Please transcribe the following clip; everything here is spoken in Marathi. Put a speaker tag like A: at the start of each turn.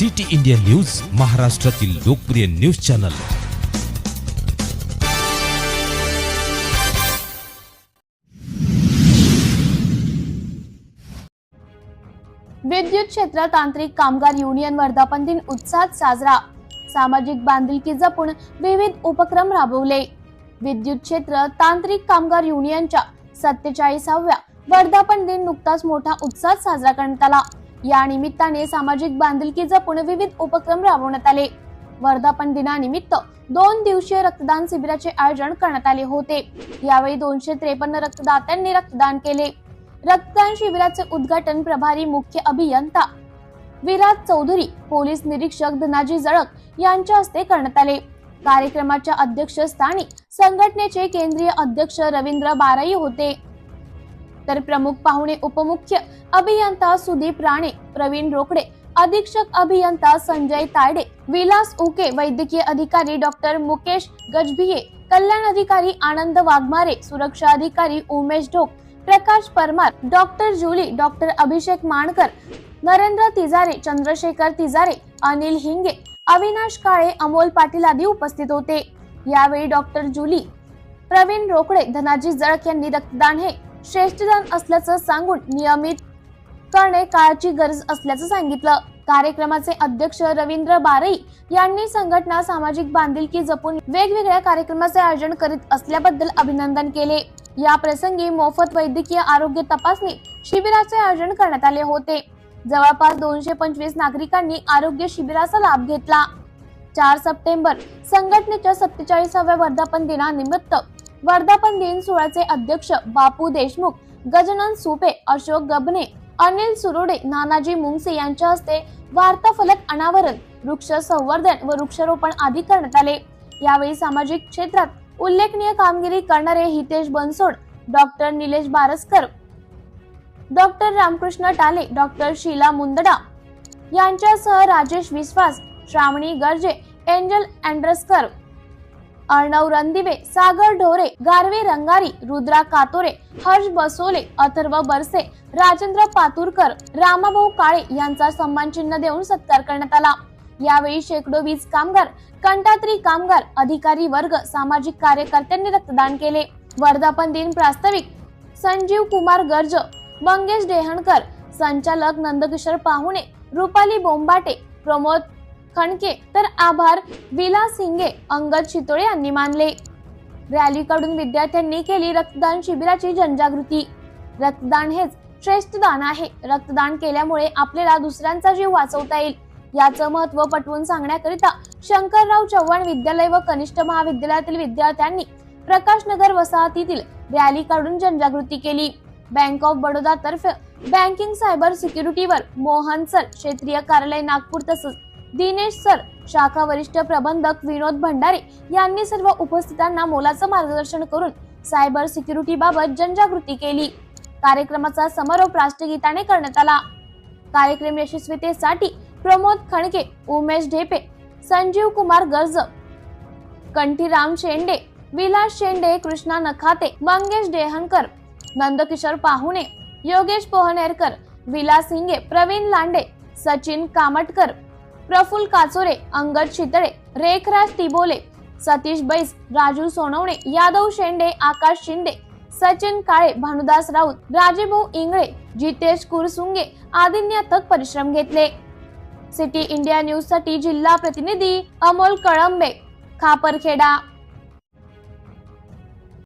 A: सिटी इंडिया न्यूज महाराष्ट्रातील लोकप्रिय न्यूज चॅनल.
B: विद्युत क्षेत्र तांत्रिक कामगार युनियन वर्धापन दिन उत्साहात साजरा. सामाजिक बांधिलकी जपून विविध उपक्रम राबवले. विद्युत क्षेत्र तांत्रिक कामगार युनियनच्या सत्तेचाळीसाव्या वर्धापन दिन नुकताच मोठा उत्साहात साजरा करण्यात आला. या निमित्ताने सामाजिक बांधिलकी जपून विविध उपक्रम राबवण्यात आले. वर्धापन दिनानिमित्त दोन दिवसीय रक्तदान शिबिराचे आयोजन करण्यात आले होते. यावेळी दोनशे त्रेपन्न रक्तदात्यांनी रक्तदान केले. रक्तदान शिबिराचे उद्घाटन प्रभारी मुख्य अभियंता विराज चौधरी पोलीस निरीक्षक धनाजी जळक यांच्या हस्ते करण्यात आले. कार्यक्रमाच्या अध्यक्षस्थानी संघटनेचे केंद्रीय अध्यक्ष रवींद्र बाराई होते. तर प्रमुख पाहुणे उपमुख्य अभियंता सुदीप राणे प्रवीण रोकडे अधीक्षक अभियंता संजय तायडे विलास उके वैद्यकीय अधिकारी डॉक्टर मुकेश गजभिये कल्याण अधिकारी आनंद वाघमारे सुरक्षा अधिकारी उमेश ढोक प्रकाश परमार डॉक्टर जुली डॉक्टर अभिषेक माणकर नरेंद्र तिजारे चंद्रशेखर तिजारे अनिल हिंगे अविनाश काळे अमोल पाटील आदी उपस्थित होते. यावेळी डॉक्टर जुली प्रवीण रोकडे धनाजी जळक यांनी रक्तदान हे श्रेष्ठदान असल्याचं सांगून नियमित करणे काळाची गरज असल्याचं सांगितलं. कार्यक्रमाचे अध्यक्ष रवींद्र बारई यांनी संघटना सामाजिक बांधिलकी जपून वेगवेगळ्या कार्यक्रमाचे आयोजन करीत असल्याबद्दल अभिनंदन केले. या प्रसंगी मोफत वैद्यकीय आरोग्य तपासणी शिबिराचे आयोजन करण्यात आले होते. जवळपास दोनशे पंचवीस नागरिकांनी आरोग्य शिबिराचा लाभ घेतला. चार सप्टेंबर संघटनेच्या सत्तेचाळीसाव्या वर्धापन दिनानिमित्त वर्धापन दिन सोहळ्याचे अध्यक्ष बापू देशमुख गजानन सुपे अशोक गबने अनिल सुरोडे नानाजी मुंगसे यांच्या हस्ते वार्ता फलक अनावरण वृक्ष संवर्धन व वृक्षारोपण आदी करण्यात आले. यावेळी सामाजिक क्षेत्रात उल्लेखनीय कामगिरी करणारे Hitesh Bansod doctor Nilesh Baraskar doctor Ramkrishna Tale doctor Sheela Mundada यांच्यासह राजेश विश्वास श्रावणी गर्जे एंजल अँडरस्कर अर्णव रणदिवे सागर ढोरे गारवे रंगारी रुद्रा कातोरे हर्ष बसोले अथर्व बरसे राजेंद्र पातुरकर रामाभाऊ काळे यांचा सन्मान चिन्ह देऊन सत्कार करण्यात आला. यावेळी शेकडो वीज कामगार कंटात्री कामगार अधिकारी वर्ग सामाजिक कार्यकर्त्यांनी रक्तदान केले. वर्धापन दिन प्रास्ताविक संजीव कुमार गर्ज मंगेश डेहणकर संचालक नंदकिशोर पाहुणे रुपाली बोंबाटे प्रमोद खणके. तर आभार. विलास हिंगे अंगद शितोळे यांनी मानले. रॅलीकडून विद्यार्थ्यांनी केली रक्तदान शिबिराची जनजागृती. रक्तदान हेच श्रेष्ठ दान आहे. रक्तदान केल्यामुळे आपल्याला दुसऱ्यांचा जीव वाचवता येईल. याचं महत्त्व पटवून सांगण्याकरिता शंकरराव चव्हाण विद्यालय व कनिष्ठ महाविद्यालयातील विद्यार्थ्यांनी प्रकाशनगर वसाहतीतील रॅली काढून जनजागृती केली. बँक ऑफ बडोदा तर्फे बँकिंग सायबर सिक्युरिटीवर मोहन सर क्षेत्रीय कार्यालय नागपूर तसंच दिनेश सर शाखा वरिष्ठ प्रबंधक विनोद भंडारे यांनी सर्व उपस्थितांना मोलाचं मार्गदर्शन करून सायबर सिक्युरिटी बाबत जनजागृती केली. कार्यक्रमाचा समारोप राष्ट्रगीताने करण्यात आला. कार्यक्रम यशस्वीतेसाठी प्रमोद खणके उमेश ढेपे संजीव कुमार गर्ज कंठीराम शेंडे विलास शेंडे कृष्णा नखाते मंगेश डेहनकर नंदकिशोर पाहुणे योगेश पोहनेरकर विलास हिंगे प्रवीण लांडे सचिन कामटकर प्रफुल काचोरे अंगद शितळे रेखराज तिबोले सतीश बैस राजू सोनवणे यादव शेंडे आकाश शिंदे सचिन काळे भानुदास राऊत राजेभाऊ इंगळे जितेश कुरसुंगे आदींनी अथक परिश्रम घेतले. सिटी इंडिया न्यूजसाठी जिल्हा प्रतिनिधी अमोल कळंबे खापरखेडा.